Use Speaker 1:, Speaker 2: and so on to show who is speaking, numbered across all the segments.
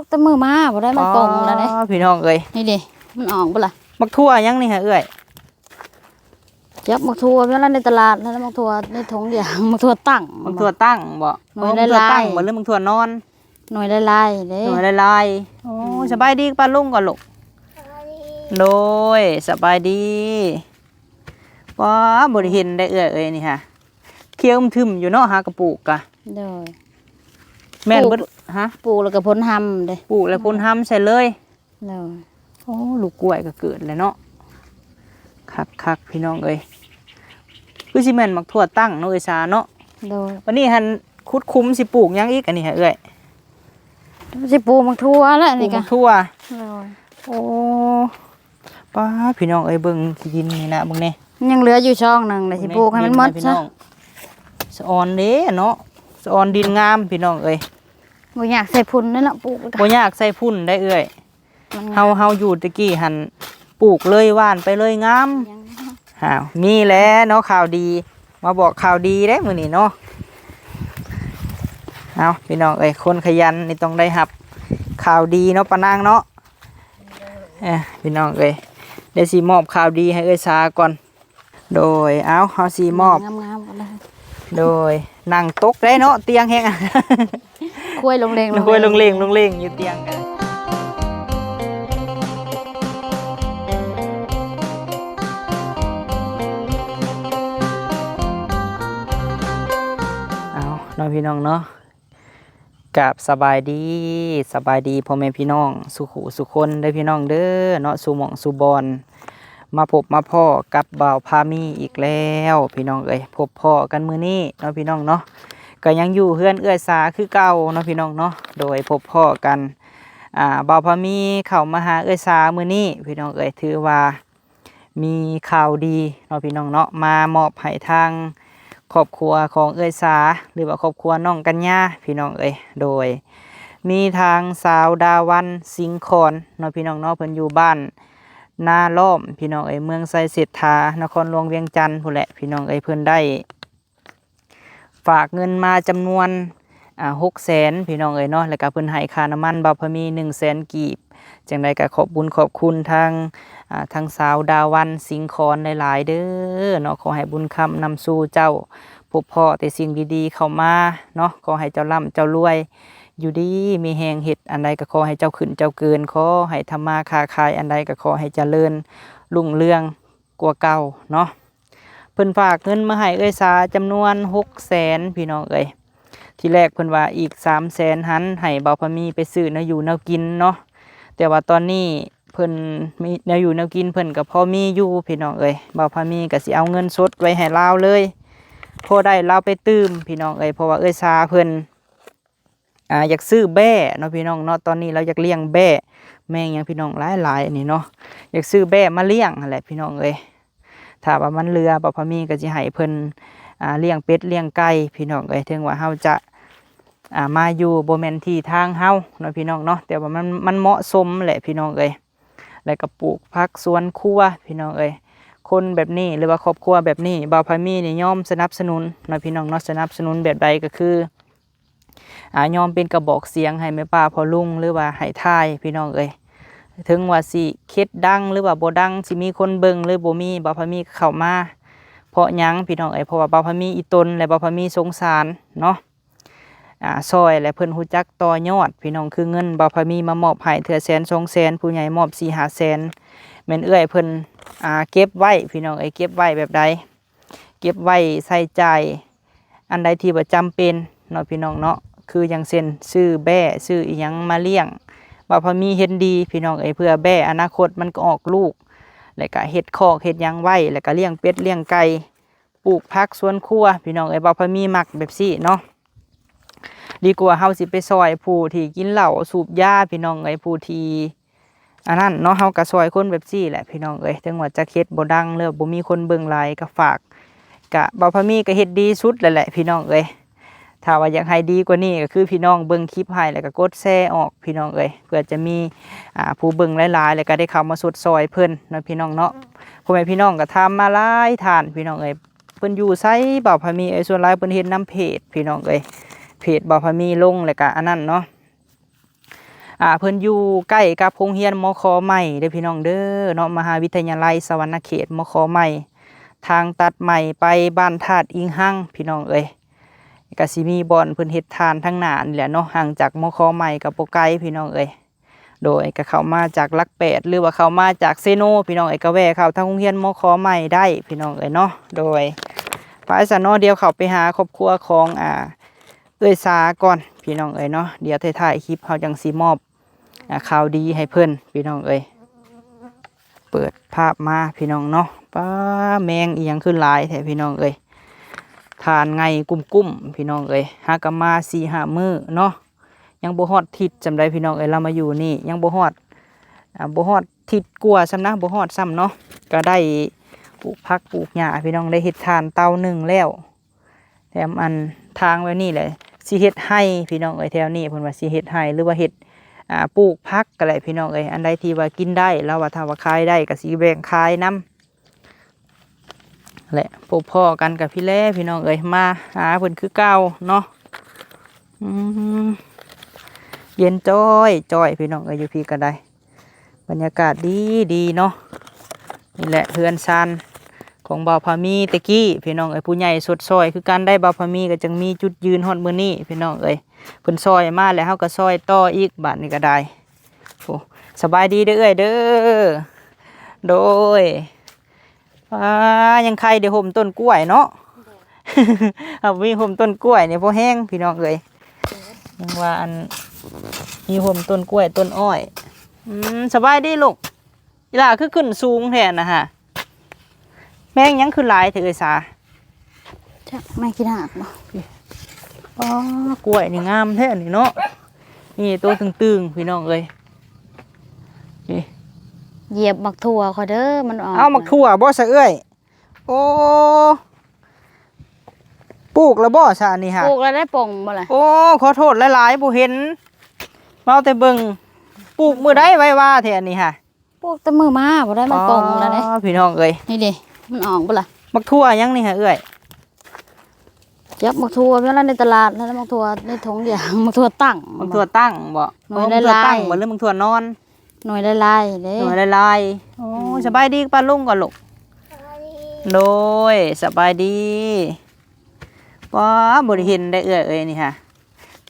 Speaker 1: กแต่มือมาบ่ได้มันกงแล้วเด้
Speaker 2: อ๋อพี่น้องเอ้ย
Speaker 1: นี่ดิมันออกบ่ล่ะ
Speaker 2: มักทั่วยังนี่ฮะเอ้ย
Speaker 1: จับมักทัวเวลาในตลาดแล้วมักทัวในถุงยางมักทัวตั้ง
Speaker 2: มักทั่วตั้งบ่
Speaker 1: หน่วย
Speaker 2: มักทั่ว
Speaker 1: ลายๆ
Speaker 2: ตั้งบ่หรือมักทั่วนอน
Speaker 1: หน่วยลายๆเด้
Speaker 2: หน่วยลายๆโอ้สบายดีป้าลุงก่อนลูกโดยสบายดีว้าบ่ได้เห็นได้เอ้ยเอ้ยนี่ฮะเคี้ยวทึมอยู่เนาะหากระปุกกะ
Speaker 1: เด้อ
Speaker 2: แม่น
Speaker 1: ปลูก
Speaker 2: เบิด ฮะ
Speaker 1: ปลูกแล้วก็พ้นหำเด้
Speaker 2: ปลูกแล้วพุ่นห้ำใส่เลย
Speaker 1: เด้อ
Speaker 2: โอ้ลูกกล้วยก็เกิดแล้วเนาะคักคักๆพี่น้องเอ้ยคือสิแม่นมักทั่วตั้งเนาะเอ้ยสาเนาะ
Speaker 1: เด้อ
Speaker 2: วันนี้หันคุดคุ้มสิปลูกหยังอีกอันนี้ฮะเอ้ย
Speaker 1: สิปลูกมักทัวแล้ว
Speaker 2: ปลู
Speaker 1: นี่
Speaker 2: ก
Speaker 1: ก็
Speaker 2: มักทั่ว
Speaker 1: เด้อ
Speaker 2: โอ้ป้าพี่น้องเอ้ยเบิ่งที่ดินนี่นะเบิ่งนี่
Speaker 1: ยังเหลืออยู่ช่องหนึงเลยสิปลูกให้มันหมด
Speaker 2: พี่
Speaker 1: ซะ
Speaker 2: น้องสะออนเด้เนาะสะออนดินงามพี่น้องเอ้ย
Speaker 1: บ่อยากใส่พุ่นนั่นน่ะปลูกแล้วก็
Speaker 2: บ่ยากใส่พุ่นได้เอ้ย
Speaker 1: มัน
Speaker 2: เฮาเฮาอยู่ตะกี้หันปลูกเลยว่านไปเลยงาม
Speaker 1: ยัง
Speaker 2: อ้าวมีแล้วเนาะข่าวดี มาบอกข่าวดีได้มื้อนี้เนาะเอาพี่น้องเอ้ยคนขยันนี่ต้องได้รับข่าวดีเนาะปานางเนาะเอ้ยพี่น้องเอ้ยได้สิมอบข่าวดีให้เอ้ยสาก่อน โดยเอาเฮาสิมอบ
Speaker 1: งามๆกันเลย
Speaker 2: โดยนั่งตกได้เนาะเตียงแฮงอะ
Speaker 1: คุยลงเลง
Speaker 2: คุยลงเลงลงเลงอยู่เตียงกันเอาน้องพี่น้องเนาะกับสบายดีสบายดีพ่อแม่พี่น้อง สุขุสุคนได้อพี่น้องเด้อเนาะสุหมองสุบอน มาพบมาพ่อกับบ่าวพามีอีกแล้ว พี่น้องเอ้ยพบพ่อกันมือนี้เนาะพี่น้องเนาะก็ยังอยู่เฮือนเอื้อยสาคือเก่าเนาะพี่น้องเนาะโดยพบพ่อกันอ่าบ่าวพามีเข้ามาหาเอื้อยสามือนี้พี่น้องเอ้ยถือว่ามีข่าวดีเนาะพี่น้องเนาะมามอบให้ทางครอบครัวของเอื้อยสาหรือว่าครอบครัวน้องกัญญาพี่น้องเอ้ยโดย มีทางสาวดาวันสิงคอนเนาะพี่น้องเนาะเพิ่นอยู่บ้าน นาล้อมพี่น้องเอ้ยเมืองไซเศรษฐานครหลวงเวียงจันทน์ผู้แหละพี่น้องเอ้ยเพิ่นได้ ฝากเงินมาจำนวนอ่าหกแสนพี่น้องเอ้ยเนาะแล้วก็เพิ่นให้ค่าน้ำมันบาพมีหนึ่งแสนกีบจังใดก็ขอบบุญขอบคุณทางทางสาวดาวันสิงคอนหลาย ๆ เด้อเนาะขอให้บุญคำนำสู่เจ้าพบพ่อแต่สิ่งดีๆเข้ามาเนาะขอให้เจ้าร่ำเจ้ารวย อยู่ดีมีแหงเห็ดอันใดก็ขอให้เจ้าขึ้นเจ้าเกินขอให้ทำมาค้าขายอันใดก็ขอให้เจริญรุ่งเรืองกว่าเก่าเนาะเพิ่นฝากเงินมาให้เอ้ยสาจำนวนหกแสนพี่น้องเอ้ยที่แรกเพิ่นว่าอีกสามแสนหันให้เบาพมีไปซื้อแนวอยู่แนวกินเนาะแต่ว่าตอนนี้เพิ่นมีแนวอยู่แนวกินเพิ่นก็พอมีอยู่พี่น้องเอ้ยเบาพมีก็สิเอาเงินสดไว้ให้ลาวเลยพอได้ลาวไปตื้มพี่น้องเอ้ยเพราะว่าเอ้ยสาเพิ่น อ่าอยากซื้อแบ่เนาะพี่น้องเนาะตอนนี้เราอยากเลี้ยงแบ่แม่งยังพี่น้องหลายหลายๆอันนี้เนาะอยากซื้อแบ่มาเลี้ยงนั่นแหละพี่น้องเอ้ยถ้าว่ามันเรือบ่พอมีก็สิให้เพิ่นอ่าเลี้ยงเป็ดเลี้ยงไก่พี่น้องเอ้ยถึงว่าเฮาจะอ่ามาอยู่บ่แม่นที่ทางเฮาเนาะพี่น้องเนาะแต่ว่ามันมันเหมาะสมแหละพี่น้องเอ้ยแล้วก็ปลูกผักสวนครัวพี่น้องเอ้ยคนแบบนี้หรือว่าครอบครัวแบบนี้บ่าวพามีนี่ย่อมสนับสนุนเนาะพี่น้องเนาะสนับสนุนแบบใดก็คือ ยอมเป็นกระบอกเสียงให้แม่ป้าพอลุงหรือว่าให้ทายพี่น้องเอ้ยถึงว่าสิเคล็ดดังหรือว่าบ่ดังสิมีคนเบิ่งหรือบ่มีบ่าวพมีเข้ามาเพราะยังพี่น้องเอ้ยเพราะว่าบ่าวพมีอีตนและบ่าวพมีสงสารเนาะอ่าซอยและเพิ่นฮู้จักต่อยอด พี่น้องคือเงินบ่าวพมีมามอบให้เทื่อแสนสองแสนผู้ใหญ่มอบ4 5แสนแม่นเอื้อยเพิ่นอ่าเก็บไว้พี่น้องเอ้ยเก็บไว้แบบใดเก็บไว้ใส่ใจอันใดที่บ่จำเป็นเนาะพี่น้องเนาะ คืออย่างเช่นซื้อแบ่ซื้ออีหยังมาเลี้ยงบ่าพอมีเห็นดีพี่น้องเอ้ยเพื่อแบ่อนาคตมันก็ออกลูก แล้วก็เฮ็ดคอกเฮ็ดยังไว้แล้วก็เลี้ยงเป็ดเลี้ยงไก่ปลูกผักสวนครัว พี่น้องเอ้ยบ่าพอมีมักแบบซี่เนาะดีกว่าเฮาสิไปซอยผู้ที่กินเหล้าสูบยาพี่น้องเอ้ยผู้ที่อันนั้นเนาะเฮาก็ซอยคนแบบซี่แหละพี่น้องเอ้ยถึงว่าจะเฮ็ดบ่ดังเลยบ่มีคนเบิ่งหลายก็ฝากกะบ่พอมีก็เฮ็ดดีสุดแล้วแหละพี่น้องเอ้ย ถ้าว่าอยากให้ดีกว่านี้ก็คือพี่น้องเบิ่งคลิปให้แล้วก็กดแชร์ออกพี่น้องเอ้ยเพื่อจะมีอ่าผู้เบิ่งหลายๆแล้วก็ได้เข้ามาสดซอยเพิ่นเนาะพี่น้องเนาะพ่อแม่พี่น้องก็ทำมาหลายทานพี่น้องเอ้ยเพิ่นอยู่ไสบ่าวพามีเอ้ส่วนหลายเพิ่นเฮ็ดนํเพจพี่น้องเอ้ยเพจบ่าวพามีลงแล้วก็อันนั้นเนาะอ่าเพิ่นอยู่ใกล้กับโรงเรียนมคใหม่เด้อพี่น้องเด้อเนาะมหาวิทยาลัยสวรรณเขตมคใหม่ทางตัดใหม่ไปบ้านธาตุอิงหังพี่น้องเอ้ย ก็สิมีบอนเพิ่นเฮ็ดทานทั้งหนานแหละเนาะห่างจากมอคใหม่กับบ่ไกพี่น้องเอ้ยโดยก็เข้ามาจากลักแปดหรือว่าเข้ามาจากเซโนพี่น้องเอ้ยก็แวะเข้าทางโรงเรียนมอคใหม่ได้พี่น้องเอ้ยเนาะโดยไปสนอเดียวเข้าไปหาครอบครัวของอ่าเอ้ยสาก่อนพี่น้องเอ้ยเนาะเดี๋ยวถ่ายๆคลิปเขาจังสีมอบอข่าวดีให้เพิ่นพี่น้องเอ้ยเปิดภาพมาพี่น้องเนาะป้าแมงอีหยังขึ้นหลายแท้พี่น้องเอ้ย ทานไงกุ้มๆพี่น้องเอ้ยหากมาสี่ห้ามือเนาะยังบ่ฮอดทิศจำได้พี่น้องเอ้ยเรามาอยู่นี่ ยังบ่ฮอดบ่ฮอดทิศกลัวซ้ำนะบ่ฮอดซ้ำเนาะก็ได้ปลูกผักปลูกหญ้าพี่น้องได้เฮ็ดทานเตาหนึ่งแล้วแถมอันทางไว้นี่แหละสิเฮ็ดให้พี่น้องเอ้ยแถวนี้เพิ่นว่าสิเฮ็ดให้หรือว่าเฮ็ดปลูกพักก็ได้พี่น้องเอ้ยอันใดที่ว่ากินได้แล้วว่าถ้าว่าขายได้ก็สิแบ่งขายนํ แหละพบพ่อกันกับพี่แล่พี่น้องเอ้ยมาหาเพิ่นคือเก่าเนาะเย็นจ้อยจ้อยพี่น้องเอ้ยอยู่พี่ก็ได้บรรยากาศดีดีเนาะนี่แหละเฮือนซันของบาพามีตะกี้พี่น้องเอ้ยผู้ใหญ่สดซอยคือการได้บาพามีก็จังมีจุดยืนฮอดมือนี้พี่น้องเอ้ยเพิ่นซอยมาแล้วเฮาก็ซอยต่ออีกบัดนี้ก็ได้โอ้สบายดีเด้อเอ้ยเด้อโดย อ่ายังใครเดี๋ยวห่มต้นกล้วยเนาะเอามีห่มต้นกล้วยนี่พอแห้งพี่น้องเอ้ยยังว่าอันมีห่มต้นกล้วยต้นอ้อยอืมสบายดีลูกอีหล่าคือขึ้นสูงแท้นะฮะแม่งยังคือหลายเถอะเอ้ยสา
Speaker 1: จักไม่กินหักบ่
Speaker 2: อ๋อกล้วยนี่งามแท้นี่เนาะนี่ตัวตึงๆพี่น้องเอ้ยนี่
Speaker 1: เหยียบบักถั่วเขาเด้อมันออก
Speaker 2: เอามักถั่วบ่สะเอ้ยโอ้ปลูกแล้วบ่ซะอันนี่ฮะ
Speaker 1: ปลูกแล้วได้ป่งบ่ล่ะ
Speaker 2: โอ้ขอโทษหลายๆบ่เห็นมาเอาแต่เบิ่งปลูกมื้อใดไว้ว่าแท้อันนี้ฮะ
Speaker 1: ปลูกแต่มือมาบ่ได้มันป่งแล้วเด้
Speaker 2: อ๋อพี่น้องเอ้ย
Speaker 1: นี่ดิมันออกบ่ล่ะ
Speaker 2: มักถั่วยังนี่ฮะเอ้ย
Speaker 1: จับบักถั่วเวลาในตลาดแล้วบักถั่วในถุงยางบักถั่วตั้ง
Speaker 2: มักถั่วตั้งบ่
Speaker 1: หน่วย
Speaker 2: มักถั่วตั้ง
Speaker 1: ลายๆ
Speaker 2: บ่หรือมักถั่วนอน
Speaker 1: หน่วยลายๆเด้
Speaker 2: หน่วยลายๆโอ้สบายดีป้าลุงก่อนลูกโดยสบายดีว้าบริเห็นได้เอื้อยเอ้ยนี่ฮะ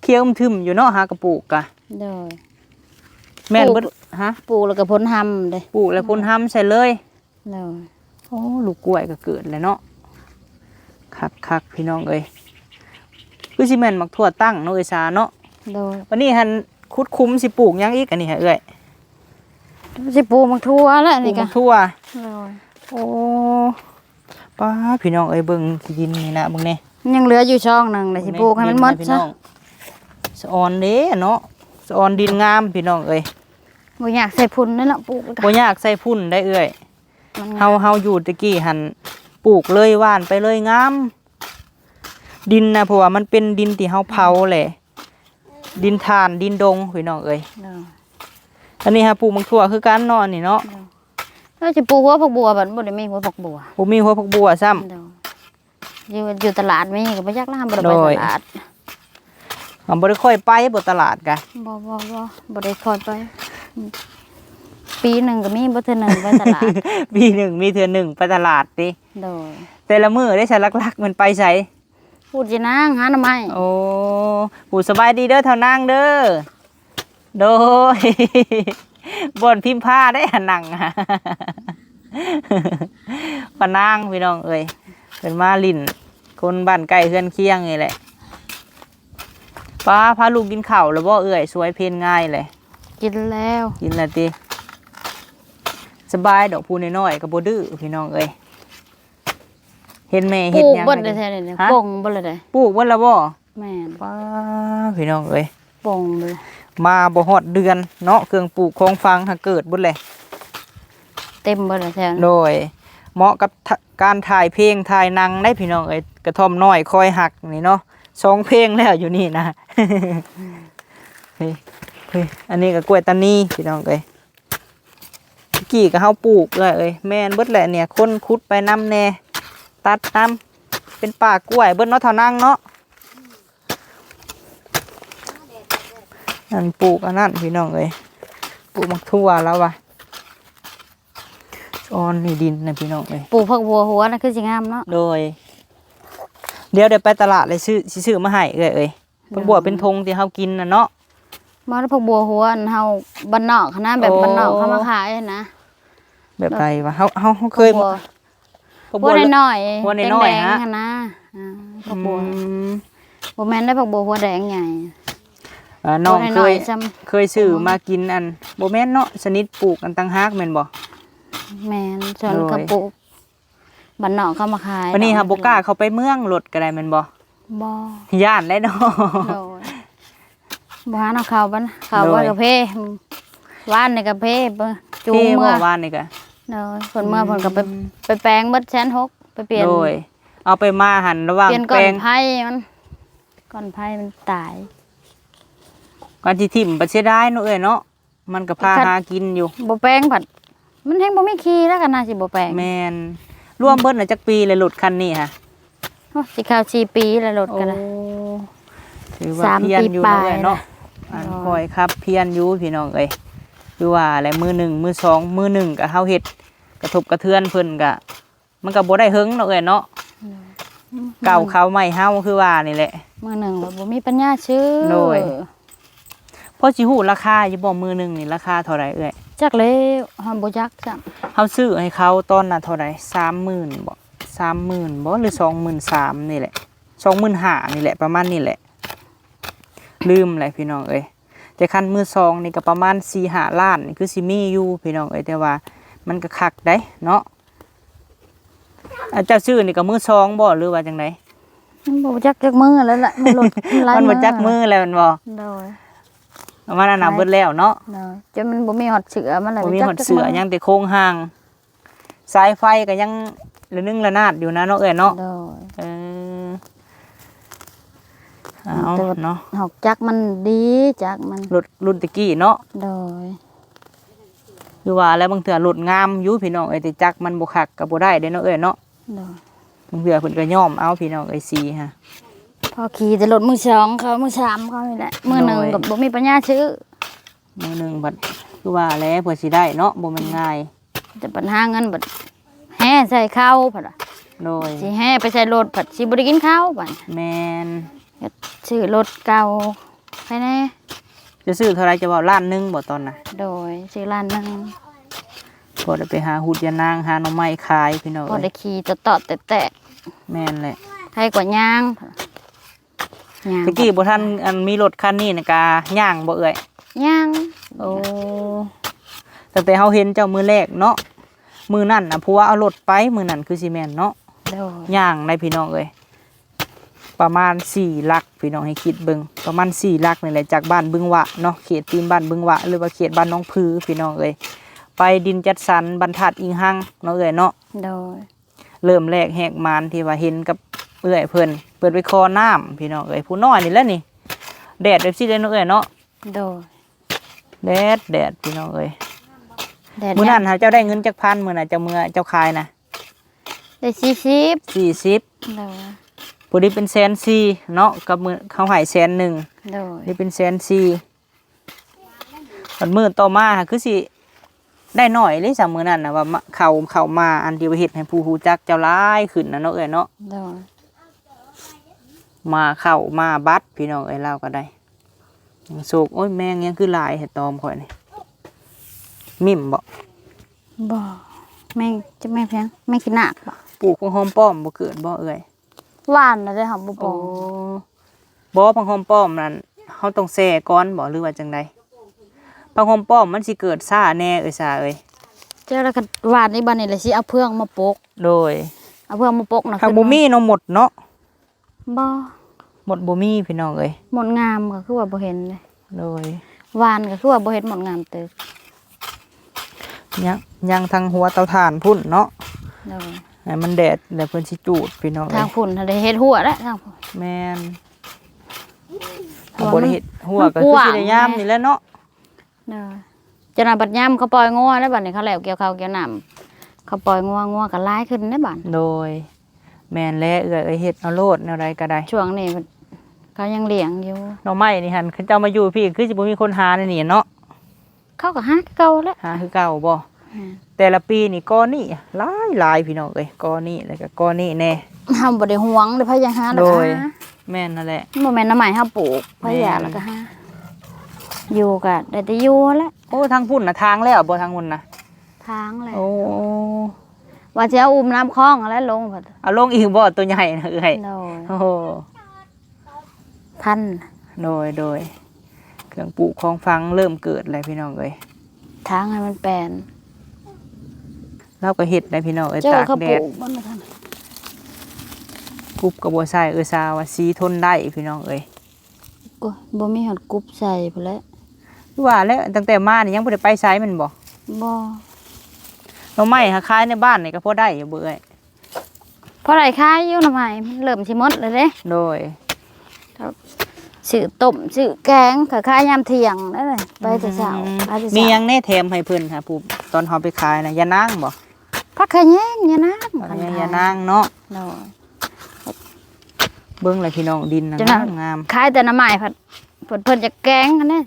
Speaker 2: เคี้ยวมันทึมอยู่เนาะหากระปุกกะ
Speaker 1: โดย
Speaker 2: แม่น
Speaker 1: ปลูก
Speaker 2: เบิดฮะ
Speaker 1: ปลูกแล้วก็พ้นหำเด้
Speaker 2: ปลูกแล้วพ่นห้ำใส่เลย
Speaker 1: โดย
Speaker 2: โอ้ลูกกล้วยก็เกิดเลยเนาะคักคักพี่น้องเอ้ยคือสิแม่นมักถั่วตั้งเนาะเอ้ยสาเนาะ
Speaker 1: โดย
Speaker 2: วันนี้หันคุดคุ้มสิปลูกหยังอีกอันนี้ฮะเอ้ย
Speaker 1: สิปลูกบักถั่วแล้ว
Speaker 2: ปลู
Speaker 1: นี่
Speaker 2: ก
Speaker 1: ก็
Speaker 2: มักทั่ว
Speaker 1: โดย
Speaker 2: โอ้ป้าพี่น้องเอ้ยเบิ่งที่ดินนี่นะเบิ่งนี่
Speaker 1: ยังเหลืออยู่ช่องหนึงเลยสิปลูกให้มันหมด
Speaker 2: พี่
Speaker 1: ซะ
Speaker 2: น้องสะออนเด้เนาะสะออนดินงามพี่น้องเอ้ย
Speaker 1: บ่อยากใส่พุ่นนั่นล่ะปลูกแล้วก็
Speaker 2: บ่ยากใส่พุ่นได้เอ้ย
Speaker 1: มัน
Speaker 2: เฮาเฮาอยู่ตะกี้หันปลูกเลยว่านไปเลยงาม ดินนะเพราะว่ามันเป็นดินที่เฮาเผาแหละดินทานดินดงพี่น้องเอ้ย
Speaker 1: โดย
Speaker 2: อันนี้ฮะปลูกมักถั่วคือกันเนาะอันนี่เนาะ
Speaker 1: แล้วสิปลูกหัวผักบัวบัดบ่ได้มีหัวผักบัว
Speaker 2: บ่มีหัวผักบัวซ้ำ
Speaker 1: โดยอยู่อยู่ตลาดมีก็บ่อยากล่ามบ่ได้ไป
Speaker 2: โดย
Speaker 1: ตลาด
Speaker 2: มันบ่ได้ค่อยไปบ่ตลาดกะ
Speaker 1: บ่บ่บ่บ่ได้คอยไปอืมปีหนึงก็มีบ่เทื่อหนึงไปตลาด
Speaker 2: ปีหนึ่งมีเทื่อหนึ่งไปตลาดติ
Speaker 1: โดย
Speaker 2: แต่ละมื้อได้ใช้ลักๆมันไปใส่
Speaker 1: พูดสินางหาหน่อไม้
Speaker 2: โอ้ผู้สบายดีเด้อเท่านางเด้อ โดยบนพิมพ์ผ้าได้หันหนังอะปานางพี่น้องเอ้ยเป็นมาลินคนบ้านใกล้เฮือนเคียงนี่แหละป้าพาลูกกินข้าวแล้วบ่เอ้ยสวยเพลนง่ายเลย
Speaker 1: กินแล้ว
Speaker 2: กินและติสบายดอกพูน้อยๆก็บ่ดื้อพี่น้องเอ้ยเห็นแม่
Speaker 1: ป
Speaker 2: เฮ็ด
Speaker 1: ลูก
Speaker 2: หยัง
Speaker 1: บ่
Speaker 2: ให้
Speaker 1: ได้
Speaker 2: กิน
Speaker 1: แท้เลยเนี่ย
Speaker 2: ฮะ
Speaker 1: ปงบ่เลยได้
Speaker 2: ปลูกวันละบ่
Speaker 1: แม่น
Speaker 2: ป้าพี่น้องเอ้ย
Speaker 1: ปงเลย
Speaker 2: มาบ่ฮอดเดือนเนาะเครื่องปลูกของฟังหาเกิดบุญเลย
Speaker 1: เต็มบ่เลยแท้
Speaker 2: โดย เหมาะกับทะการถ่ายเพลงถ่ายหนังได้พี่น้องเอ้ยกระท่อมน้อยคอยหักนี่เนาะสองเพลงแล้วอยู่นี่นะเฮ้ยเฮ้ยอันนี้ก็กล้วยตานีพี่น้องเอ้ยเมื่อกี้ก็เฮาปลูกเลยเอ้ยแม่นเบิดแหละเนี่ยคนขุดไปน้ำแน่ตัดน้ำเป็นป่ากล้วยเบิดเนาะเท่านั่งเนาะ อันปลูกอันนั้นพี่น้องเอ้ยปลูกมักทั่วแล้ววะออนนี่ดินนะพี่น้องเอ้ย
Speaker 1: ปลูกผักบัวหัวน่ะคือสิงามเนาะ
Speaker 2: โดย เดี๋ยวเดี๋ยวไปตลาดเลยซื้อสิซื้อมาให้เอ้ยเอ้ยเพิ่นบวเป็นธงที่เฮากินน่ะเนาะ
Speaker 1: มาแล้วผักบัวหัวอันเฮาบ้านนอกนะแบบ
Speaker 2: โอ้
Speaker 1: บ้านนอกเขามาขายนะ
Speaker 2: แบบไรวะเฮาเฮาเฮาเคย
Speaker 1: ผักบัว
Speaker 2: ผัก
Speaker 1: หัว
Speaker 2: เลย
Speaker 1: น้อยๆ
Speaker 2: หัวน้อยๆ
Speaker 1: แดง
Speaker 2: ฮะ
Speaker 1: ๆหั่นนะอ่าผักบัว
Speaker 2: อืม
Speaker 1: บ่แม่นได้ผักบัวหัวแดงใหญ่
Speaker 2: อ่าน้อง
Speaker 1: หัว
Speaker 2: เค
Speaker 1: น้อย
Speaker 2: ย
Speaker 1: ๆซ้
Speaker 2: เคยซื้อมากินอันบ่แม่นเนาะชนิดปลูกอันตังหากแม่นบ่ำ
Speaker 1: แม่นส่วน
Speaker 2: โดย
Speaker 1: กระปุกบ้านนอกเขามาขาย
Speaker 2: วันนี้ครับบ่กล้าเข้าไปเมืองรถก็ได้แม่นบ่
Speaker 1: บ่
Speaker 2: ย่านเลยเนาะ
Speaker 1: โดยบ่หาเอาข้าวบ้านข้าว
Speaker 2: โดย
Speaker 1: บ้านกะเพว่านในกะเพเบิ่งจูง
Speaker 2: เท่
Speaker 1: เมื่
Speaker 2: บ่
Speaker 1: อ
Speaker 2: วานนี่ก็
Speaker 1: โดยเพิ่นเมื่อเพิ่นก็ไปไปแปลงเบิดแสนหกไปเปลี่ยน
Speaker 2: โดยเอาไปมาหันระหว่าง
Speaker 1: เปลี่ยน
Speaker 2: แป
Speaker 1: ก้อ
Speaker 2: ล
Speaker 1: น
Speaker 2: ง
Speaker 1: ไผ่มันก้อนไผ่มันตาย
Speaker 2: ก่อนที่ทิ่มบ่เสียดายเนาะเอ้ยเนาะมันก็พา
Speaker 1: อีกคัน
Speaker 2: หากินอยู่
Speaker 1: บ่แปลงผัด มันแฮงบ่มีขี้แล้วกันน่าสิบ่แปลง
Speaker 2: แม่นรวมเบิดน่ะจักปีเลยรถคันนี้ฮะ
Speaker 1: โอ้สิเข้า4ปีแล้วรถกันละ
Speaker 2: โอ้ถือว่า
Speaker 1: สาม
Speaker 2: เพียร
Speaker 1: ปี
Speaker 2: อยู่
Speaker 1: ปลา
Speaker 2: เนาะ
Speaker 1: ย
Speaker 2: เอ้ยเนาะ
Speaker 1: นะ
Speaker 2: อัน
Speaker 1: อ๋อ
Speaker 2: คอยครับเพียรอยู่พี่น้องเอ้ยคือว่าอะไรมือหนึ่งมือสองมือหนึ่งก็เฮาเฮ็ดกระทบกระเทือนเพิ่นก็มันก็บ่ได้เฮิงเนาะเอ้ยเนาะเก่าเขาใหม่เฮาคือว่านี่แหละ
Speaker 1: มื้อหนึงว่าบ่มีปัญญาซื้อ
Speaker 2: โดย พอสิฮู้ราคาอยู่บ่มือหนึงนี่ราคาเท่าไหร่เอ้ย
Speaker 1: จักแล้วเฮาบ่จักจ้ะ
Speaker 2: เฮาซื้อให้เขาตอนน่ะเท่าไหร่30,000บ่30,000บ่หรือ23,000นี่แหละ25,000นี่แหละประมาณนี่แหละ ลืมเลยพี่น้องเอ้ยแต่คันมือซองนี่ก็ประมาณ4-5ล้านนี่คือสิมีอยู่พี่น้องเอ้ยแต่ว่ามันก็คักได้เนาะอาเจ้าซื้อนี่ก็มือซองบ่หรือว่าจังได
Speaker 1: มันบ่จักจักมือแล้วล่ะมันหลุดหลาย
Speaker 2: มันบ่จักมือแล้วแมันบ่
Speaker 1: โดย
Speaker 2: มันอันนั้นเบิดแล้วเนาะ
Speaker 1: โดยจนมันบ่มีหอดเสือมันเลย
Speaker 2: บ่มี
Speaker 1: จัก
Speaker 2: หด
Speaker 1: จัก
Speaker 2: เสือยังแต่โครงห่าง สายไฟก็ยังระนึงระนาดอยู่นะเนาะเอ้ยเนาะ
Speaker 1: โดย
Speaker 2: เออเอา
Speaker 1: แต่ว่า
Speaker 2: เนาะ
Speaker 1: หอกจักมันดีจักมัน
Speaker 2: รถรุ่นตะกี้เนาะ
Speaker 1: โดย
Speaker 2: คือว่าแล้วบางเทื่อรถงามอยู่พี่น้องเอ้ยแต่จักมันบ่คักก็บ่ได้เด้เนาะเอ้ยเนาะ
Speaker 1: โดย
Speaker 2: บางเทื่อเพิ่นก็ย่อมเอาพี่น้องเอ้ยสีฮะ
Speaker 1: พอขี่แต่รถมือสองเขามือสามเขานี่แหละมือหนึ่ง
Speaker 2: โดย
Speaker 1: กับบ่มีปัญญาซื้อ
Speaker 2: มือหนึงบัดคือว่าแล้วเพื่อสิได้เนาะบ่แม่นง่าย
Speaker 1: แต่ปัญหาเงินบัดแห่ใส่ข้าวผัดอะ
Speaker 2: โดย
Speaker 1: สิแห่ไปใส่รถผัดสิบ่ได้กินข้าวบัด
Speaker 2: แม่น
Speaker 1: ซื้อรถเก่าไปแน่
Speaker 2: จะซื้อเท่าไหรจะบอกล้านหนึงบ่ตอนน่ะ
Speaker 1: โดยซื้อร้านหนึง
Speaker 2: พอได้ไปหาหูดยานางหาหน่อไม้ขายพี่น้อง
Speaker 1: พอ
Speaker 2: เอ้ย
Speaker 1: ได้ขี่ตะตอดแตะ
Speaker 2: แม่นแหละ
Speaker 1: ๆใครกว่าย่าง ย่าง
Speaker 2: ตะกี้บ่ทันอันมีรถคันนี้น่ะกาย่างบ่เอ่ย
Speaker 1: ย่าง
Speaker 2: โอ้ตั้งแต่เฮาเห็นเจ้ามือแรกเนาะมือนั่นน่ะผัวเอารถไปมือนั่นคือสิแม่นเนาะ
Speaker 1: โดย
Speaker 2: ย่างได้พี่น้องเอ้ยประมาณ4ลักพี่น้องให้คิดเบิ่งประมาณ4ลักนี่แหละจากบ้านบึงหวะเนาะเขตตีนบ้านบึงหวะหรือว่าเขตบ้านน้องพือพี่น้องเอ้ยไปดินจัดสรรบรรทัดอิงหังเนาะเอ้ยเนาะ
Speaker 1: โดย
Speaker 2: เริ่มแรกแหกมานที่ว่าเห็นกับ เอื้อยเพิ่นเปิดไปคอน้ำพี่น้องเอ้ยผู้น้อยนี่แหละนี่แดดแบบสิเลยเนาะเอ้ยเนาะ
Speaker 1: โดย
Speaker 2: แดดแดดพี่น้องเอ้ย
Speaker 1: แดด
Speaker 2: มื้อนั้น
Speaker 1: ย่าง
Speaker 2: หาเจ้าได้เงินจักพันมื้อน่ะเจ้าเมื่อเจ้าขายนะ
Speaker 1: ได้สี่สิบ
Speaker 2: 40
Speaker 1: โดย
Speaker 2: พอดีเป็นแสนสี่เนาะกับมือเขาให้แสนหนึ่ง
Speaker 1: โดย
Speaker 2: นี่เป็นแสนสี่วันมื้อต่อมาหาคือสิได้หน่อยเลยสามมื้อนั้นน่ะว่ามาเข้าเข้ามาอันที่ว่าเฮ็ดให้ผู้ฮู้จักเจ้าหลายขึ้นนะเนาะเอ้ยเนาะ
Speaker 1: โดย
Speaker 2: มาเข้ามาบัดพี่น้องเอ้ยเราก็ได้โศกโอ้ยแมงยังคือหลายเห็ดตอมข่อยนี่มิ่มบ่
Speaker 1: บ่แม่งจะแม่งเพียงแม่งกินหนักบ่
Speaker 2: ปลูกพังหอมป้อมบ่เกิดบ่เอ้ย
Speaker 1: หวานนะได้หอมบ่ป
Speaker 2: โอ้
Speaker 1: อง
Speaker 2: บ่พังหอมป้อมนั่นเฮาต้องแซ่ก่อนบ่หรือว่าจังไดพังหอมป้อมมันสิเกิดซ่าแน่เอ้ยซ่าเอ้ย
Speaker 1: เจ้าแล้วก็หวานนี่บัดนี้แหละสิเอาเพื่องมาปก
Speaker 2: โดย
Speaker 1: เอาเพื่องมาปกนะ
Speaker 2: หากบ่มีเนาะหมดเนาะ
Speaker 1: บ่
Speaker 2: หมดบ่มีพี่น้องเอ้ย
Speaker 1: หมดงามก็คือว่าบ่เห็นเลย
Speaker 2: โดย
Speaker 1: หวานก็คือว่าบ่เห็นหมดงามตึก
Speaker 2: ยังยังทางหัวเตาถ่านพุ่นเนาะ
Speaker 1: โดย
Speaker 2: ให้มันแดดแล้วเพิ่นสิจูดพี่น้อง
Speaker 1: ทา
Speaker 2: เอ้
Speaker 1: ง
Speaker 2: ย
Speaker 1: ฝุ่นทะเลเฮ็ดหัวแล้วทางฝุ่น
Speaker 2: แม่น
Speaker 1: เพ
Speaker 2: ถ้า
Speaker 1: ราะ
Speaker 2: บ่
Speaker 1: ว่ามัน
Speaker 2: ได้เฮ็ดหัวก็คือสิได้ยามนี่แหละเนาะ
Speaker 1: โดยจนว่าบัดยามเขาปล่อยงัวแล้วบัดนี้เขาแล้วเกี่ยวข้าวเกี่ยวน้ำเขาปล่อยงัวงัวก็หลายขึ้นได้บัด
Speaker 2: โดย แม่นและเอื้อยเอ้ยเฮ็ดเอาโลดแนวใดก็ได้
Speaker 1: ช่วงนี้มันกเขายังเลี้ยงอยู่
Speaker 2: หน่อไม้นี่หันเขาเจ้ามาอยู่พี่คือสิบ่มีคนหาในนี่เนาะ
Speaker 1: เขาก็หาเก่าแล้ว
Speaker 2: หาคือเก่าบ่แต่ละปีนี่ก้อนนี่หลายหลายพี่น้องเอ้ยก้อนนี่แล้วก็ก้อนนี่แน่
Speaker 1: เฮาบ่ได้หวงเลยพะยาหาแล้ว
Speaker 2: โด
Speaker 1: ก็
Speaker 2: ย
Speaker 1: หา
Speaker 2: แม่นนั่นแหละ
Speaker 1: บ่แม่นน้ำใหม่เฮาปลูกพะยา
Speaker 2: แม่น
Speaker 1: แล้วก็หาอยู่ก็ได้แต่อยู่แหล้ว
Speaker 2: โอ้ทางพุ่นน่ะทางแล้วบ่ทางพุ่นน่ะ
Speaker 1: ทางเลย
Speaker 2: โอ้
Speaker 1: ว่าจะเอาอุ้มน้ำคลองแล้วลงพอด
Speaker 2: เอาลงอีกบ่ตัวใหญ่นะเอ้ย
Speaker 1: โดย
Speaker 2: โอ้โห
Speaker 1: พัน
Speaker 2: โดยโดยเครื่องปลูกของฟังเริ่มเกิดแล้วพี่น้องเอ้ย
Speaker 1: ทางให้มันแปลน
Speaker 2: เราก็เฮ็ดได้พี่น้องเอ้ย
Speaker 1: เจ้า
Speaker 2: ตาก
Speaker 1: เขา
Speaker 2: แด
Speaker 1: ปลู
Speaker 2: ด
Speaker 1: กบ่มาทัน
Speaker 2: กรุบก็บ่ใส่เอ้ยซาว่าสีทนได้พี่น้องเอ้ย
Speaker 1: กูบ่มีหอดกรุบใส่พุ่นแหล้ว
Speaker 2: ว่าแล้วตั้งแต่มานี่ยังบ่ได้ไปไสมันบ่
Speaker 1: บ่
Speaker 2: หน่อไม้หาขายในบ้านนี่ก็พอได้อยู่เบ้ย
Speaker 1: เพราะไรขายอยู่น้ำใหม่มันเริ่มสิหมดเลยเด้
Speaker 2: โดย
Speaker 1: ซื้อต้มซื้อแกงก็ขายยามเที่ยงนั่นแหละไปแต่เช้าขายแต่
Speaker 2: มี
Speaker 1: เช้า
Speaker 2: ยังแน่แถมให้เพิ่นค่ะผู้ตอนเฮาไปขายนะยานางบ่
Speaker 1: พักขะแยงยะนาง
Speaker 2: เอาเนี่ยยานางเนาะ
Speaker 1: โดย
Speaker 2: เบิ่งเลยพี่น้องดินนะ
Speaker 1: จะ
Speaker 2: งา
Speaker 1: นั่
Speaker 2: ม
Speaker 1: ง
Speaker 2: งาม
Speaker 1: ขายแต่น้ำใหม่ผัดเพิ่นเพิ่นจะแกงกันแน่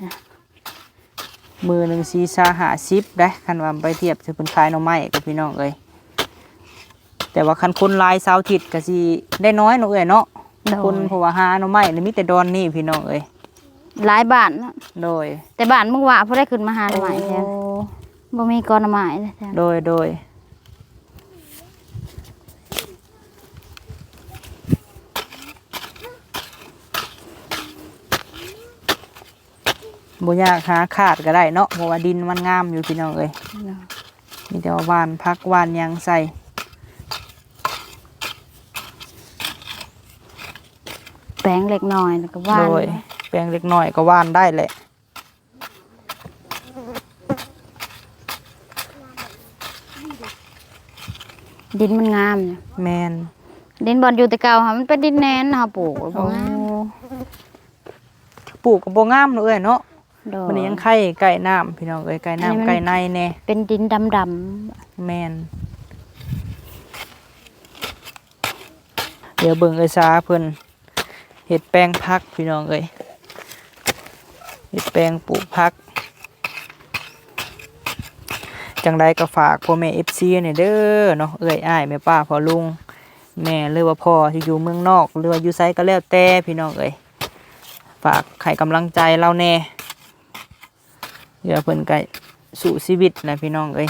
Speaker 2: มือหนึงสีซาหาซิบได้คันว่าไปเทียบสิเพิ่นขายหน่อไม้กับพี่น้องเอ้ยแต่ว่าคันคนหลายเสาร์อาทิตย์ก็สิได้น้อยเนาะเอ้ยเนาะ
Speaker 1: โด
Speaker 2: คน
Speaker 1: ย
Speaker 2: เพราะว่าหาหน่อไม้นี่มีแต่ดอนนี่พี่น้องเอ้ย
Speaker 1: หลายบ้านเนาะ
Speaker 2: โดย
Speaker 1: แต่บ้านมึงว่าบ่ได้ขึ้นมาหาน้ำใหม่แทนบ่มีกอน้ำใหม่เลยแทน
Speaker 2: โดยโดย บ่ยากหาขาดก็ได้เนาะเพราะว่าดินมันงามอยู่พี่น้องเอ้ยมีแต่ว่าหวานพักหวานหยังใส่
Speaker 1: แปลงเล็กน้อยแล้วก็ว่าน
Speaker 2: โดยแปลงเล็กน้อยก็หวานได้แหละ
Speaker 1: ดินมันงามอยู่
Speaker 2: แมน
Speaker 1: ดินบอลอยู่แต่เก่าค่ะมันเป็นดินแนนเฮาปลูกบ่งาม
Speaker 2: ปลูกกับโบงามเนาะเอ้ยเนาะ
Speaker 1: โดย
Speaker 2: มันนี้ยังไข่ไก่น้ำพี่น้องเอ้ยไก่
Speaker 1: อันนี้มัน
Speaker 2: น้ำไก่ในแน่
Speaker 1: เป็นดินดำ
Speaker 2: แมนเดี๋ยวเบิ่งเอ้ยซาเพิ่นเห็ดแปลงพักพี่น้องเอ้ยเห็ดแปลงปลูกพัก จังใดก็ฝากพ่อแม่ FC เนี่ยเด้อเนาะเอ้ยอ้ายแม่ป้าพ่อลุง แม่หรือว่าพ่อที่อยู่เมืองนอกหรือว่าอยู่ไซก็แล้วแต่พี่น้องเอ้ยฝากให้กำลังใจเราแน่ เดี๋ยวเพิ่นก็สู่ชีวิตนะพี่น้องเอ้ย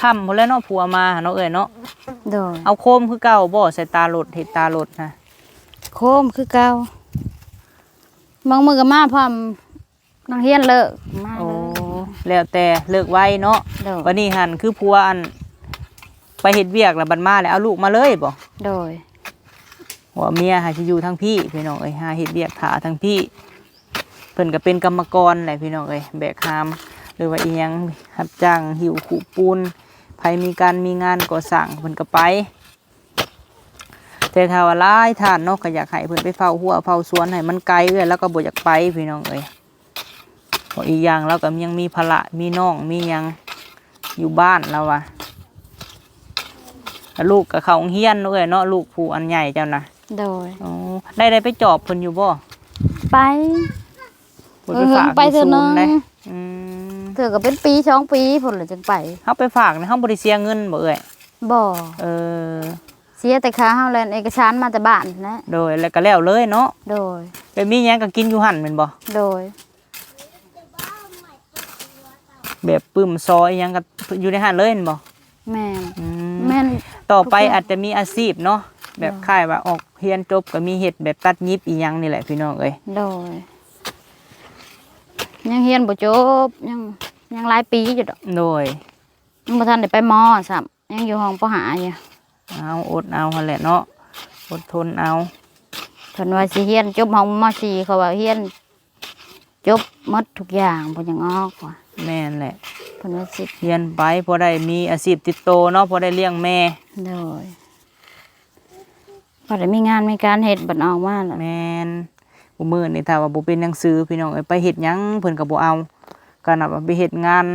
Speaker 2: ค่ำพอแล้วเนาะผัวมาเนาะเอ้ยเนาะ
Speaker 1: ๆโดย
Speaker 2: เอาโคมคือเก่าบ่ใส่ตาหลดเห็ดตาหลดนะ
Speaker 1: โคมคือเก่าบางมือก็มาพร้อมนักเรียนเลิกมา
Speaker 2: โอ้
Speaker 1: เลย
Speaker 2: แล้วแต่เลิกไว้เนาะ
Speaker 1: โดย
Speaker 2: วันนี้หันคือผัวอัน ไปเฮ็ดเวียกแล้วบัดมาแล้วเอาลูกมาเลยบ่
Speaker 1: โดย
Speaker 2: หัวเมียหาสิอยู่ทั้งพี่พี่น้องเอ้ยหาเฮ็ดเวียกถาทั้งพี่ เพิ่นก็เป็นกรรมกรแหละพี่น้องเอ้ยแบกหาม หรือว่าอีหยังรับจ้างหิวขู่ปูนไผมีการมีงานก่อสร้างเพิ่นก็ไป แต่ถ้าว่าหลายท่านเนาะก็อยากให้เพิ่นไปเฝ้าหัวเฝ้าสวนให้มันไกลเอ้ยแล้วก็บ่อยากไปพี่น้องเอ้ยพราะอีกอย่างเราก็ยังมีภาระมีน้องมียังอยู่บ้านแล้ววะลูกก็เขาเรียนเนาะเอ้ยเนาะลูกผู้อันใหญ่เจ้านะ
Speaker 1: โดย
Speaker 2: อ๋อได้ได้ไปจอบเพิ่นอยู่บ่
Speaker 1: ไป
Speaker 2: เพิ่นไปฝาก
Speaker 1: เออไปเถอะ
Speaker 2: ยู่ศู
Speaker 1: เนาะ
Speaker 2: ย์ได้อืม
Speaker 1: เถือก็เป็นปีสองปีผลเลยจึงไป
Speaker 2: เฮาไปฝากในเฮาบ่ได้เสียเงินบ่เอ้ย
Speaker 1: บ่
Speaker 2: เออ
Speaker 1: เสียแต่ค่าเฮาแลนเอกสารมาแต่บ้านนะ
Speaker 2: โดยแล้วก็แล้วเลยเนาะ
Speaker 1: โดย
Speaker 2: ไปมีหยังก็กินอยู่หั่นแม่นบ่
Speaker 1: โดย
Speaker 2: แบบปึ้มซอยหยังก็อยู่ในหั่นเลยแม่นบ่
Speaker 1: แม่น
Speaker 2: อืม
Speaker 1: แม่น
Speaker 2: ต่อไป
Speaker 1: ทุกอย่าง
Speaker 2: อาจจะมีอาชีพเนาะ แบบ
Speaker 1: เนาะ
Speaker 2: ค่ายว่าออกเรียนจบก็มีเฮ็ดแบบตัดยิบอีหยังนี่แหละพี่น้องเอ้ย
Speaker 1: โดยยังเฮียนบ่จบยังยังหลายปีอยู่ดอก
Speaker 2: โดย
Speaker 1: ยังบ่ทันได้ไปมอซ้ำยังอยู่ห้องปหาอยู่
Speaker 2: เอาอดเอาหั่นแหละเนาะอดทนเอา
Speaker 1: เพิ่นว่าสิเฮียนจบห้องมสี่เขาว่าเฮียนจบหมดทุกอย่างบ่ยังออกว่ะ
Speaker 2: แม่นแหละ
Speaker 1: เพิ่นว่าสิ
Speaker 2: เรียนไปพอได้มีอาชีพติดโตเนาะพอได้เลี้ยงแม่
Speaker 1: โดย พอได้มีงานมีการเฮ็ดบัดออกมาแล้ว
Speaker 2: แม่นบ่มื้อนี่ถ้าว่าบ่เป็นหนังสือพี่น้องเอ้ยไปเฮ็ดหยังเพิ่นก็บ่เอาก็นับว่าไปเฮ็ดงาน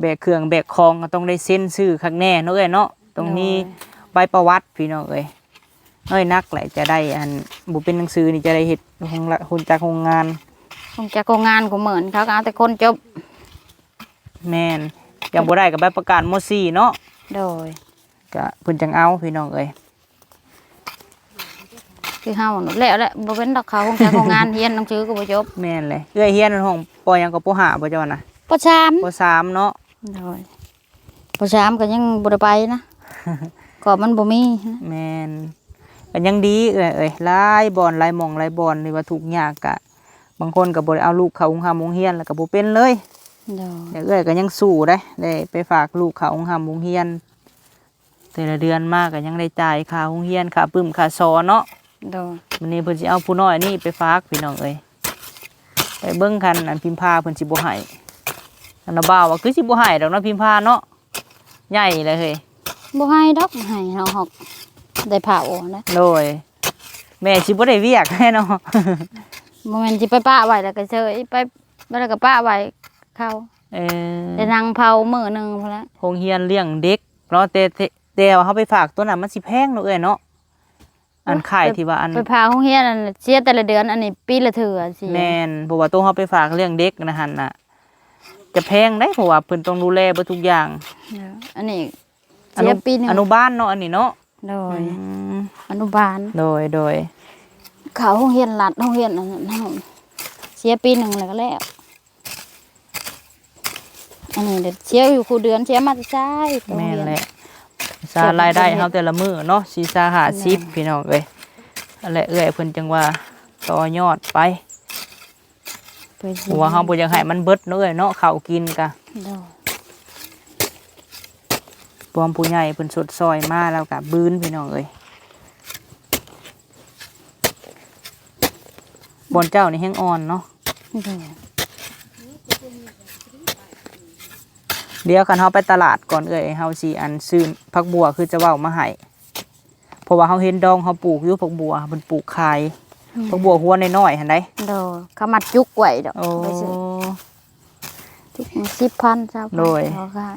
Speaker 2: แบกเครื่องแบกของก็ต้องได้เซ็นชื่อข้างแน่เนาะเอ้ยเนาะต้องมีใบประวัติพี่น้องเอ้ยเอ้ยนักแหละจะได้อันบุเป็นหนังสือนี่จะได้เห็ดโรงละคนจากโรงงาน
Speaker 1: คงจะโกงงานกูเหมือนเขาก็เอาแต่คนจบ
Speaker 2: แมนยังบ่ได้กับใบประกาศมสี่เนาะ
Speaker 1: โดย
Speaker 2: ก็เพิ่นจังเอาพี่น้องเอ้ย
Speaker 1: คือเฮานั่นแหล้วแหละบ่เป็นดอกเขาคงจะโกงงานเฮียนหนังสือก็บ่จบ
Speaker 2: แม่นเลยเอ้ยเฮียนห้องปอยังกับปห้าบ่เจ้านะ
Speaker 1: ปชาม
Speaker 2: ปสามเนาะ
Speaker 1: โดยปชามก็ยังบ่ได้ไปนะก็มันบ่มีนะ
Speaker 2: แม่นก็ยังดีเอ้ยเอ้ยหลายบอนหลายหม่องหลายบอนนี่ว่าทุกข์ยากกะบางคนก็บ่ได้เอาลูกเขาโรงหามโรงเรียนแล้วก็บ่เป็นเลย
Speaker 1: โดย
Speaker 2: เดี๋ยวเอ้ยก็ยังสู้ได้ได้ไปฝากลูกเขาโรงหามโรงเรียนแต่ละเดือนมากก็ยังได้จ่ายค่าโรงเรียนค่าปึ้มค่าสอนเนาะ
Speaker 1: โดย
Speaker 2: วันนี้เพิ่นสิเอาผู้น้อยนี่ไปฝากพี่น้องเอ้ยไปเบิ่งคันอันพิมพาเพิ่นสิบ่ให้อันน่ะบ่าวว่าคือสิบ่ให้ดอกเนาะพิมพาเนาะใหญ่เลยเฮ้ย
Speaker 1: บ่ให้ดอกให้เฮาหอกได้เผานะ
Speaker 2: โดยแม่สิบ่ได้เวียกแน่เนาะ
Speaker 1: บ่แม่นสิไปป้าไว้แล้วก็เฉยไปแล้วก็ป้าไว้เขา
Speaker 2: เออ
Speaker 1: ได้นั่งเผามื้อหนึงพอแล้ว
Speaker 2: โรงเรียนเลี้ยงเด็กเนาะแต่แต่แต่ว่าเฮาไปฝากตัวนั้นมันสิแพงเนาะเอ้ยเนาะ อันขายที่ว่าอัน
Speaker 1: ไปพาโรงเรียนอันนั้นเสียแต่ละเดือนอันนี้ปีละเทื่อสิ
Speaker 2: แม่นเพราะว่าตัวเฮาไปฝากเลี้ยงเด็กนะหั่นน่ะ จะแพงได้เพราะว่าเพิ่นต้องดูแลเบิดทุกอย่าง
Speaker 1: เอออันนี้
Speaker 2: อ
Speaker 1: เสี
Speaker 2: นุ
Speaker 1: ยปีหนึง
Speaker 2: อนุบาลเนาะอันนี้เนาะ
Speaker 1: โดย
Speaker 2: อืม
Speaker 1: อนุบาล
Speaker 2: โดยโดย
Speaker 1: เขาโรงเรียนรัฐโรงเรียนอันนั้นเฮาเสียปีหนึงแล้วก็แล้วอันนี้เดี๋ยวเสียอยู่คู่เดือนเสียมาแต่ใช้โรง
Speaker 2: แม่น
Speaker 1: เรียน
Speaker 2: แหละ สารายได้เฮาแต่ละมื้อเนาะสิสาหาสิบพี่น้องเอ้ยนั่นแหละเอ้ยเพิ่นจังว่าต่อยอดไป
Speaker 1: ไปสิ
Speaker 2: เพราะว่าเฮาบ่อยากให้มันเบิดเนาะเอ้ยเนาะข้าวกินกะ
Speaker 1: โดย
Speaker 2: พร้อมผู้ใหญ่เพิ่นสดซอยมาแล้วกะบืนพี่น้องเอ้ยบอนเจ้านี่แห้งอ่อนเนาะ
Speaker 1: โดย
Speaker 2: เดี๋ยวคันเฮาไปตลาดก่อนเอ้ยเฮาสิอันซื้อผักบัวคือจะเว้ามาให้เพราะว่าเฮาเห็นดองเฮาปลูกอยู่ผักบัวเพิ่นปลูกขายผักบัวหัวน้อยๆหั่นได
Speaker 1: โดยเขามัดจุกไว้ดอก
Speaker 2: โอ้
Speaker 1: ไปซื้อจุกสิบพันเจ้า
Speaker 2: โดย
Speaker 1: เขาขาย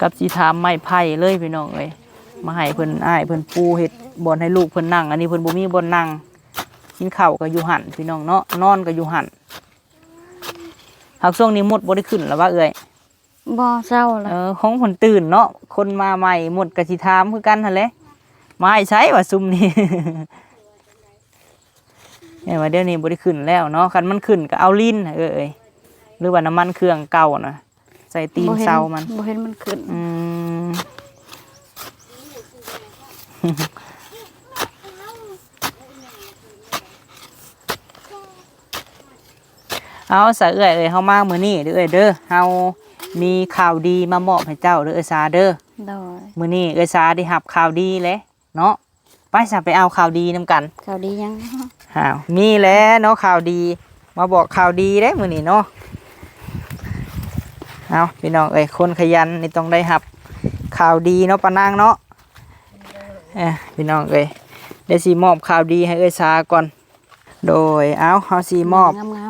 Speaker 2: กับสิถามไม้ไผ่เลยพี่น้องเอ้ยมาให้เพิ่นอ้ายเพิ่นปูเฮ็ดบ่อนให้ลูกเพิ่นนั่ง อันนี้เพิ่นบ่มีบ่อนนั่งกินข้าวก็อยู่หั่นพี่น้องเนาะนอนก็อยู่หั่น หากช่วงนี้หมดบ่ได้ขึ้นแล้วว่าเอ้ย
Speaker 1: บ่เศร้าเล
Speaker 2: เอยอของเพิ่นตื่นเนาะคนมาใหม่หมดก็สิถามคือกันหั่นแหละมาให้ใช้ว่าซุมนี้เนี่ยว่าเดี๋ยวนี้บ่ได้ขึ้นแล้วเนาะคันมันขึ้นก็เอาลิ้นน่ะเอ้ยหรือว่าน้ำมันเครื่องเก่าน่ะใส่ตีน
Speaker 1: บ่ห็
Speaker 2: เซามัน
Speaker 1: บ่เห็นมันขึ้น
Speaker 2: อืม เอาสะเอื่อยเอ้ยเฮามามื้อนี้เด้อเอ้ยเด้อเฮามีข่าวดีมามอบให้เจ้าเด้อเอ้ยสาเด้อ
Speaker 1: โดย
Speaker 2: มื้อนี้เอ้ยสาได้รับข่าวดีแล้วเนาะไปซะไปเอาข่าวดีนํกัน
Speaker 1: เขาดียัง
Speaker 2: อ้าวมีแล้วเนาะข่าวดี มาบอกข่าวดีเด้มื้อนี้เนาะเอาพี่น้องเอ้ยคนขยันนี่ต้องได้รับข่าวดีเนาะปานางเนาะเอ้ยพี่น้องเอ้ยเดี๋ยวสิมอบข่าวดีให้เอ้ยสาก่อน โดยเอาเฮาสิมอบ
Speaker 1: งามๆกันเลย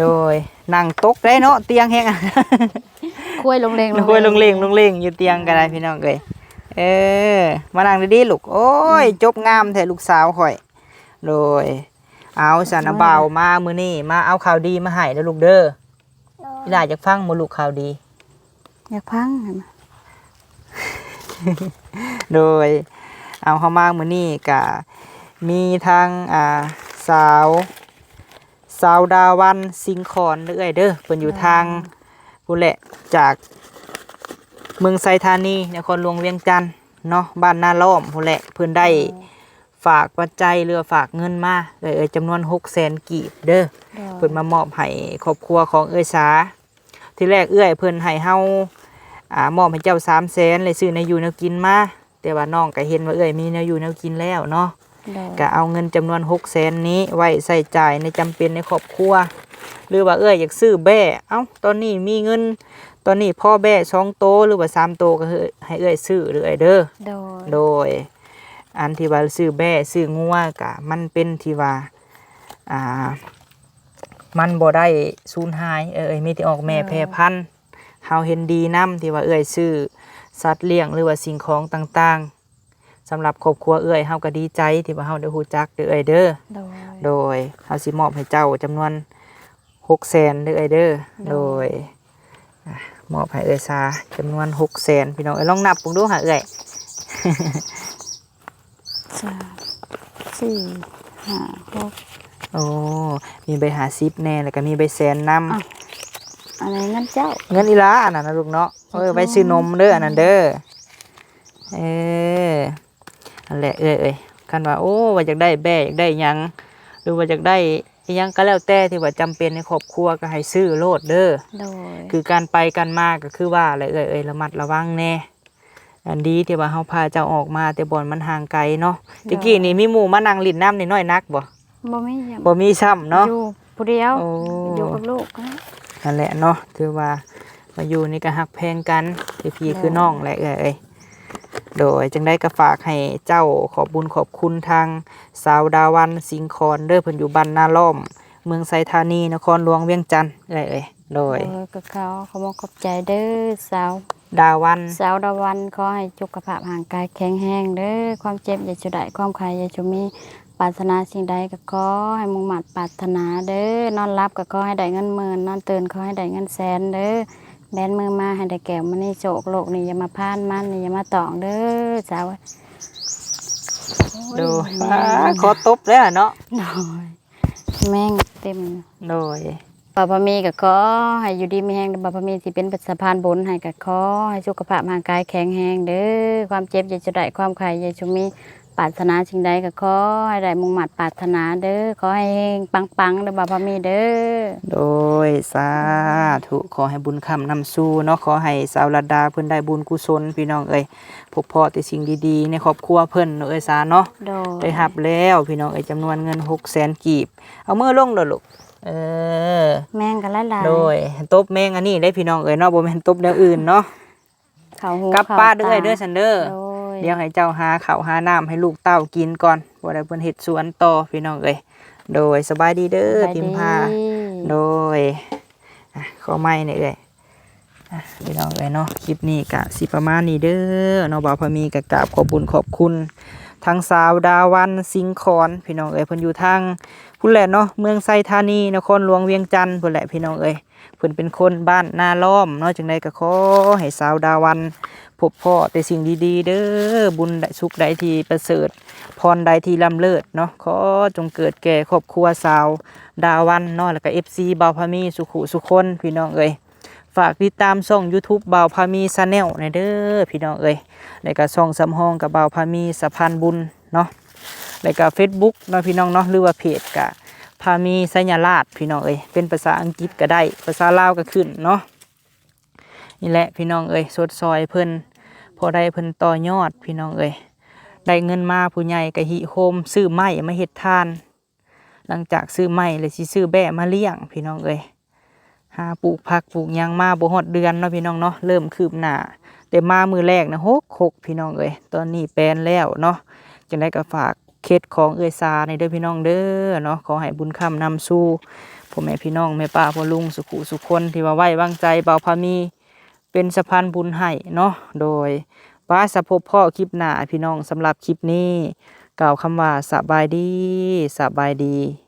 Speaker 2: โดยนั่งตกได้เนาะเตียงแห้งอะ
Speaker 1: คุยลงเลง
Speaker 2: ลงลงเลงลงเลงอยู่เตียงก็ได้พี่น้องเอ้ยเออ มานั่งดีๆลูกโอ้ย จบงามแท้ลูกสาวข่อย โดย เอาสารเบาวมามื้อนี้มาเอาข่าวดีมาให้เด้อลูกเด้อพี่ลาอยากฟังบ่ลูกข่าวดี
Speaker 1: อยากพังเห็นไหม
Speaker 2: โดย เอาเข้ามามื้อนี้ก็มีทางอ่าสาว สาวดาวันสิงคอนเด้อเอ้ยเด้อเพิ่นอยู่ทางพุ่นแหละจากเมืองไซธานีนครหลวงเวียงจันทน์เนาะบ้านนาล้อมพุ่นแหละเพิ่นได้ฝากปัจจัยเรือฝากเงินมาเอ้ยเอ้ยจำนวน600,000กีบเด้อเพิ่นมามอบให้ครอบครัวของเอ้ยสาที่แรกเอื้อยเพิ่นให้เฮาอ่ามอบให้เจ้า3 0 0 0 0เลยซื้อในอยู่แนวกินมาแต่ว่าน้องก็เห็นว่าเอื้อยมีแนวอยู่แนวกินแล้วเนาะ
Speaker 1: โดย
Speaker 2: ก็เอาเงินจำนวน6 0 0 0 0นี้ไว้ใส่จ่ายในจำเป็นในครอบครัว หรือว่าเอื้อยอยากซื้อแบ่เอ้าตอนนี้มีเงิน ตอนนี้พ่อแบ่สองโตหรือว่าสามโตก็คือให้เอื้อยซื้อหรือไอ้เด้อ
Speaker 1: โดย
Speaker 2: โดย อันที่ว่าซื้อแบ่ซื้องัวกะมันเป็นที่ว่าอ่ามันบ่ได้สูญหายเออเอยมีแต่ออกแม่แพร่พันธุ์เฮาเห็นดีนํที่ว่าเอ้ยซื้อสัตว์เลี้ยงหรือว่าสิ่งของต่างๆ สำหรับครอบครัวเอื้อยเฮาก็ดีใจที่ว่าเฮาได้ฮู้จักเด้อเอ้ยเด้อ
Speaker 1: โดย
Speaker 2: โดยเฮาสิมอบให้เจ้าจำนวน600,000เด้อเอ้ยเด้อ
Speaker 1: โด
Speaker 2: โด
Speaker 1: ย
Speaker 2: ยอะมอบให้เอ้ยซาจำนวน600,000พี่น้องเอ้ยลองนับเบิ่งดูหาเอ้ย
Speaker 1: สามสี่ห้าหก
Speaker 2: โอ้ มีใบหา10แน่แล้วก็มีใบแสนนำ
Speaker 1: อ้าวอะไรงั้นเจ้า
Speaker 2: เงินอีหลาอันนั้นนะลูกเนาะเออไว้ซื้อนมเด้ออันนั้นเด้อเออ อันแหละเอ้ยเอ้ยคันว่าโอ้ว่าอยากได้แบ่อยากได้หยังหรือว่าอยากได้อิหยังก็แล้วแต่ที่ว่าจำเป็นในครอบครัวก็ให้ซื้อโลดเด้อ
Speaker 1: โดย
Speaker 2: คือการไปกันมาก็คือว่าอะไรเอ้ยเอ้ยระมัดระวังแน่อันดีที่ว่าเฮาพาเจ้าออกมาแต่บ่อนมันห่างไกลเนาะตะกี้นี่มีหมู่มานั่งลิ้นน้ำนิดหน่อยนักบ่
Speaker 1: บ่มีหยัง
Speaker 2: บ่มีซ้ำเนาะ
Speaker 1: อยู่ผู้เดียว
Speaker 2: โอ้
Speaker 1: อยู่กับลูกนะ
Speaker 2: นั่นแหละเนาะถือว่ามาอยู่นี่ก็ฮักแพงกันคือพี่คือน้องแหละเอ้ยเอ้ย โดยจึงได้ก็ฝากให้เจ้าขอบบุญขอบคุณทางสาวดาวันสิงคอนเด้อเพิ่นอยู่บ้านนาล้อม เมืองไซธานีนครหลวงเวียงจันทน์เอ้ยเอ้ยโดย
Speaker 1: โดยกับเขาเขาบอกขอบใจเด้อสาว
Speaker 2: ดาวัน
Speaker 1: สาวดาวันขอให้สุขภาพร่างกายแข็งแรงเด้อความเจ็บอย่าจุได้ความใครอย่าจุมีปรารถนาสิ่งใดก็ขอให้มุ่งมั่นปรารถนาเด้อนอนรับก็ขอให้ได้เงินหมื่นนอนตื่นขอให้ได้เงินแสนเด้อ แบนมือมาให้ได้แก้วมันนี่โศกโลกนี่อย่ามาพานมันนี่อย่ามาตองเด้อสาว
Speaker 2: โดย
Speaker 1: แม่
Speaker 2: ว้าขอตบแล้วเนาะ
Speaker 1: โดยแม่งเต็ม
Speaker 2: โดย
Speaker 1: บาพมีก็ขอให้อยู่ดีมีแห้งบาพมีที่เป็นสะพานบุญให้ก็ขอให้สุขภาพร่างกายแข็งแรงเด้อความเจ็บอย่าจะได้ความไข่อย่าจะมี ปรารถนาสิ่งใดก็ขอให้ได้มุ่งมั่นปรารถนาเด้อขอให้เฮงปังๆเด้อบาพมีเด้อ
Speaker 2: โดยสาธุขอให้บุญคำนำสู่เนาะขอให้สาวรัดดาเพิ่นได้บุญกุศลพี่น้องเอ้ยพบพอแต่สิ่งดีๆ ในครอบครัวเพิ่นเนาะเอ้ยสาเนาะ
Speaker 1: โดย
Speaker 2: ได้หับแล้วพี่น้องเอ้ยจำนวนเงินหกแสนกีบ เอามือลงเด้อลูกเออ
Speaker 1: แม่งกันหลายๆ
Speaker 2: โดยตบแมงอันนี้ได้พี่น้องเอ้ยเนาะบ่แม่นตบแนวอื่นเนาะ
Speaker 1: เขาหู
Speaker 2: กลับ
Speaker 1: เขา
Speaker 2: ป้าเด้อ
Speaker 1: ต
Speaker 2: เด้อซันเด้อ
Speaker 1: โดย
Speaker 2: เดี๋ยวให้เจ้าหาข้าวหาน้ำให้ลูกเต้ากินก่อนบ่ได้เพิ่นเฮ็ดสวนต่อพี่น้องเอ้ยโดยสบายดีเด้อ
Speaker 1: สบาย
Speaker 2: พิม
Speaker 1: ดี
Speaker 2: พาโดยอะขอไม้เนี่ยเอ้ยอะพี่น้องเอ้ยเนาะคลิปนี้กะสิประมาณนี้เด้อเนาะบ่าวพะมีกะกราบขอบบุญขอบคุณทางสาวดาวันสิงคอนพี่น้องเอ้ยเพิ่นอยู่ทางพุ่นแหละเนาะเมืองไซธานีนครหลวงเวียงจันทน์พุ่นแหละพี่น้องเอ้ย เพิ่นเป็นคนบ้านนาล้อมเนาะจังไดก็ขอให้สาวดาวันพบพ่อแต่สิ่งดีๆ เด้อบุญใดสุขใดที่ประเสริฐพรใดที่ล้ำเลิศเนาะขอจงเกิดแก่ครอบครัวสาวดาวันเนาะแล้วก็ FC บาวพามีสุขุสุคนพี่น้องเอ้ยฝากติดตามช่อง YouTube บาวพามีชาแนลในเด้อพี่น้องเอ้ยแล้วก็ช่องสำห้องกับบาวพามีสะพานบุญเนาะแล้วก็ Facebook เนาะพี่น้องเนาะหรือว่าเพจกะ พามีสัญลักษณ์พี่น้องเอ้ยเป็นภาษาอังกฤษก็ได้ ภาษาลาวก็ขึ้นเนาะนี่แหละพี่น้องเอ้ยสดซอยเพิ่นพอได้เพิ่นต่อยอดพี่น้องเอ้ยได้เงินมาผู้ใหญ่ก็หิโฮมซื้อไม้มาเฮ็ดทาน หลังจากซื้อไม้เลยสิซื้อแบะมาเลี้ยง พี่น้องเอ้ยหาปลูกผักปลูกยังมาบ่ฮอดเดือนเนาะพี่น้องเนาะเริ่มคืบหน้าแต่มามือแรกนะหกหกพี่น้องเอ้ยตอนนี้แปลนแล้วเนาะจังได้ก็ฝาก เคสของเอ้ยซาในเด้อพี่น้องเด้อเนาะขอให้บุญคำนำสู้พ่อแม่พี่น้องแม่ป้าพ่อลุงสุขุสุขคนที่ว่าไว้วางใจเบาพามีเป็นสะพานบุญให้เนาะโดยป้าสะพบพ่อคลิปหน้าพี่น้องสำหรับคลิปนี้ กล่าวคำว่าสบายดีสบายดี